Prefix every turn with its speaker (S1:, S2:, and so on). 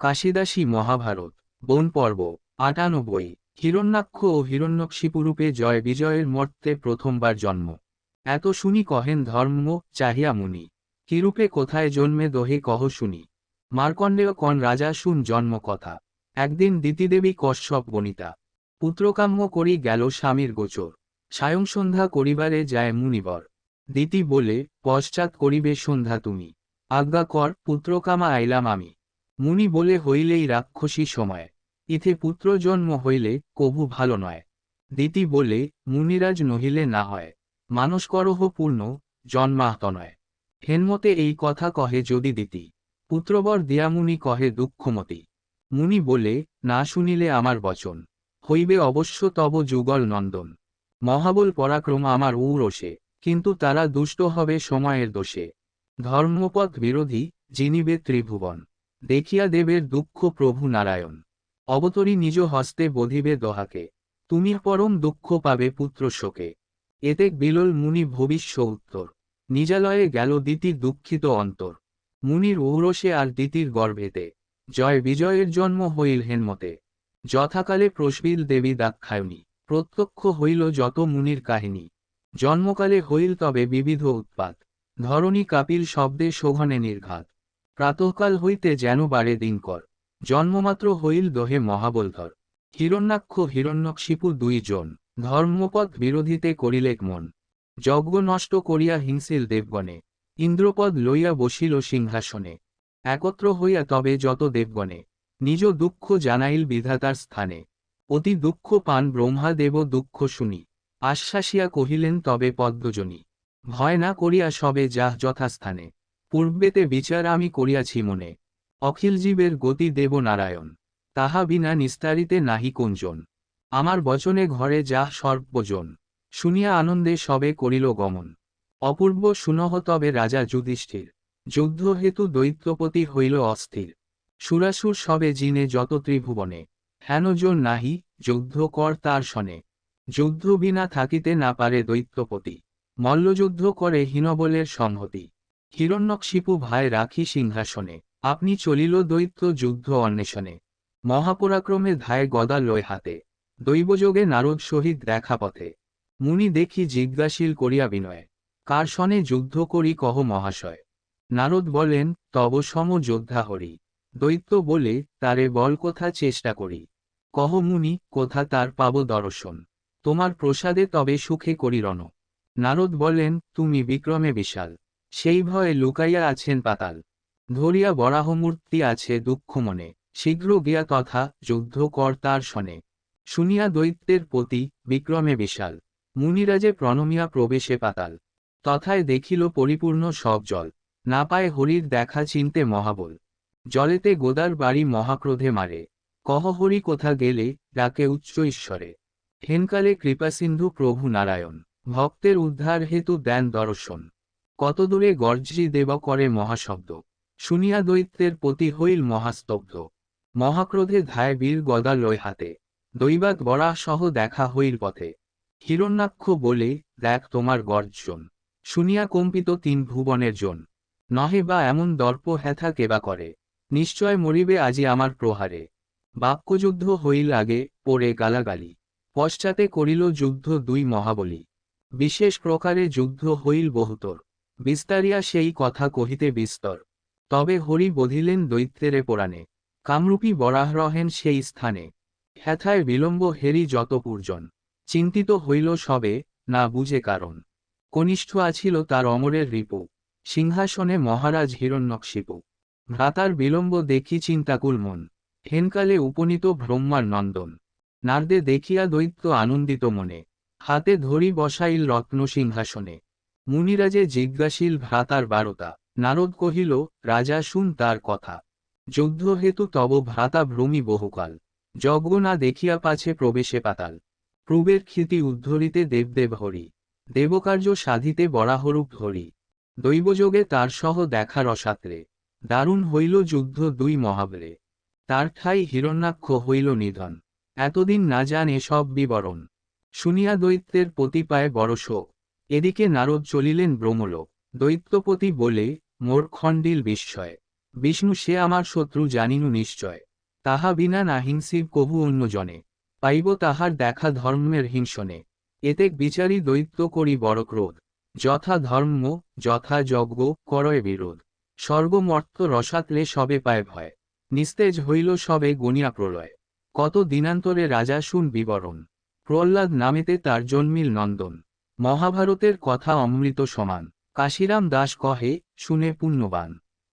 S1: কাশিদাসী মহাভারত, বন পর্ব, আটানব্বই, হিরণ্যাক্ষ ও হিরণ্যকশিপুরূপে জয় বিজয়ের মর্তে প্রথমবার জন্ম। এত শুনি কহেন ধর্ম চাহিয়া মুনি, কিরূপে কোথায় জন্মে দোহে কহ শুনি। মার্কণ্ডেয় কন রাজা শুন জন্ম কথা, একদিন দিতিদেবী কশ্যপ বনিতা, পুত্রকাম্য করি গেল স্বামীর গোচর, সায়ং সন্ধ্যা করিবারে যায় মুনিবর। দিতি বলে, পশ্চাৎ করিবে সন্ধ্যা তুমি, আজ্ঞা কর পুত্রকামা আইলাম আমি। মুনি বলে হইলেই রাক্ষসী সময়। ইথে পুত্র জন্ম হইলে কভু ভালো নয়। দিতি বলে, মুনিরাজ নহিলে না হয়। মানস করহ পূর্ণ, জন্মাহত নয়। হেনমতে এই কথা কহে যদি দিতি। পুত্রবর দিয়ামুনি কহে দুঃখমতি। মুনি বলে, না শুনিলে আমার বচন। হইবে অবশ্য তব যুগল নন্দন। মহাবল পরাক্রম আমার ঔরসে, কিন্তু তারা দুষ্ট হবে সময়ের দোষে। ধর্মপথ বিরোধী, জিনিবে ত্রিভুবন। দেখিয়া দেবের দুঃখ প্রভু নারায়ণ। অবতরী নিজ হস্তে বধিবে দহাকে। তুমি পরম দুঃখ পাবে পুত্র শোকে। এতে বিলল মুনি ভবিষ্য উত্তর। নিজালয়ে গেল দিতির দুঃখিত অন্তর। মুনির ঔরসে আর দিতির গর্ভেতে। জয় বিজয়ের জন্ম হইল হেনমতে। যথাকালে প্রসবিল দেবী দাক্ষায়নী প্রত্যক্ষ হইল যত মুনির কাহিনী। জন্মকালে হইল তবে বিবিধ উৎপাত। ধরণী কাপিল শব্দে শোভনে নির্ঘাত। প্রাতঃকাল হইতে যেন বারে দিনকর জন্মমাত্র হইল দোহে মহাবলধর। হিরণ্যাক্ষ, হিরণ্যকশিপু দুই জন। ধর্মপথ বিরোধীতে করিলেক মন। যজ্ঞ নষ্ট করিয়া হিংসিল দেবগণে। ইন্দ্রপদ লইয়া বসিল সিংহাসনে। একত্র হইয়া তবে যত দেবগণে। নিজ দুঃখ জানাইল বিধাতার স্থানে। অতি দুঃখ পান ব্রহ্মা দেব দুঃখ শুনি। আশ্বাসিয়া কহিলেন, তবে পদ্মজনী। ভয় না করিয়া সবে যাহ যথাস্থানে। পূর্বেতে বিচার আমি করিয়াছি মনে। অখিল জীবের গতি দেব নারায়ণ তাহা বিনা নিস্তারিতে নাহি কোঞ্জন। আমার বচনে ঘরে যা সর্বজন। শুনিয়া আনন্দে সবে করিল গমন। অপূর্ব সুনহ তবে রাজা যুধিষ্ঠির। যুদ্ধ হেতু দৈত্যপতি হইল অস্থির। সুরাসুর সবে জিনে যত ত্রিভুবনে। হেনজন নাহি, যুদ্ধ কর তার শনে যুদ্ধ বিনা থাকিতে না পারে দৈত্যপতি। মল্লযুদ্ধ করে হীনবলের সংহতি। হিরণ্যকশিপু ভাই রাখি সিংহাসনে, আপনি চলিল দৈত্য যুদ্ধ অন্বেষণে। মহাপরাক্রমে ধায় গদা লয় হাতে, দৈবযোগে নারদ সহিত দেখা পথে। মুনি দেখি জিজ্ঞাসীল করিয়া বিনয়, কার সনে যুদ্ধ করি কহ মহাশয়? নারদ বলেন, তব সম যোদ্ধা হরি, দৈত্য বলে তারে বল কোথা চেষ্টা করি। কহ মুনি, কোথা তার পাব দর্শন, তোমার প্রসাদে তবে সুখে করি রণ। নারদ বলেন, তুমি বিক্রমে বিশাল সেই ভয়ে লুকাইয়া আছেন পাতাল। ধরিয়া বরাহমূর্তি আছে দুঃখ মনে শীঘ্র গিয়া কথা যুদ্ধ কর তার শনে শুনিয়া দৈত্যের পতি বিক্রমে বিশাল। মুনিরাজে প্রণমিয়া প্রবেশে পাতাল। তথায় দেখিল পরিপূর্ণ সব জল। না পায় হরির দেখা চিনতে মহাবল। জলেতে গোদার বাড়ি মহাক্রোধে মারে। কহ হরি কোথা গেলে, ডাকে উচ্চ ঈশ্বরে। হেনকালে কৃপাসিন্ধু প্রভু নারায়ণ। ভক্তের উদ্ধার হেতু দেন দর্শন। কত দূরে গর্জি দেব করে মহাশব্দ। শুনিয়া দৈত্যের পতি হইল মহাস্তব্ধ। মহাক্রোধে ধায় বীর গদা লয় হাতে। দৈবাত বরাহ সহ দেখা হইল পথে। হিরণ্যাক্ষ বলে, দেখ তোমার গর্জন। শুনিয়া কম্পিত তিন ভুবনের জন। নহে বা এমন দর্প হেথা কেবা করে। নিশ্চয় মরিবে আজি আমার প্রহারে। বাক্যযুদ্ধ হইল আগে, পরে গালাগালি। পশ্চাতে করিল যুদ্ধ দুই মহাবলী। বিশেষ প্রকারে যুদ্ধ হইল বহুতর। বিস্তারিয়া সেই কথা কহিতে বিস্তর। তবে হরি বধিলেন দৈত্যেরে পোড়ানে, কামরূপী বরাহ রহেন সেই স্থানে। হেথায় বিলম্ব হেরি যত পূর্জন, চিন্তিত হইল সবে, না বুঝে কারণ। কনিষ্ঠ আছিল তার অমরের রিপু, সিংহাসনে মহারাজ হিরণ্যকশিপু। ভ্রাতার বিলম্ব দেখি চিন্তাকুল মন, হেনকালে উপনীত ব্রহ্মার নন্দন। নার্দে দেখিয়া দৈত্য আনন্দিত মনে, হাতে ধরি বসাইল রত্ন সিংহাসনে। মুনিরাজে জিজ্ঞাসীল ভ্রাতার বারতা। নারদ কহিল, রাজা, শুন তার কথা। যুদ্ধ হেতু তব ভ্রাতা ভ্রমি বহুকাল। যজ্ঞ না দেখিয়া পাছে প্রবেশে পাতাল। প্রবের ক্ষিতি উদ্ধরিতে দেবদেব হরি। দেবকার্য সাধিতে বরাহরূপ ধরি। দৈবযোগে তার সহ দেখা রসাত্রে দারুণ হইল যুদ্ধ দুই মহাবরে। তার ঠাই হিরণ্যাক্ষ হইল নিধন। এতদিন না জানে সব বিবরণ। শুনিয়া দৈত্যের পতি পায় বড় শোক। এদিকে নারদ চলিলেন ব্রহ্মলোক। দৈত্যপতি বলে, মোর খণ্ডিল বিস্ময়। বিষ্ণু সে আমার শত্রু জানিনু নিশ্চয়। তাহা বিনা না হিংসিব কভু অন্যজনে পাইব তাহার দেখা ধর্মের হিংসনে। এতেক বিচারী দৈত্য করি বড় ক্রোধ। যথা ধর্ম, যথা যজ্ঞ, করয় বিরোধ। স্বর্গমর্ত রসাতলে সবে পায় ভয়। নিস্তেজ হইল সবে গনিয়া প্রলয়। কত দিনান্তরে রাজা শুন বিবরণ। প্রহ্লাদ নামেতে তার জন্মিল নন্দন। মহাভারতের কথা অমৃত সমান। কাশিরাম দাস কহে শুনে পুণ্যবান।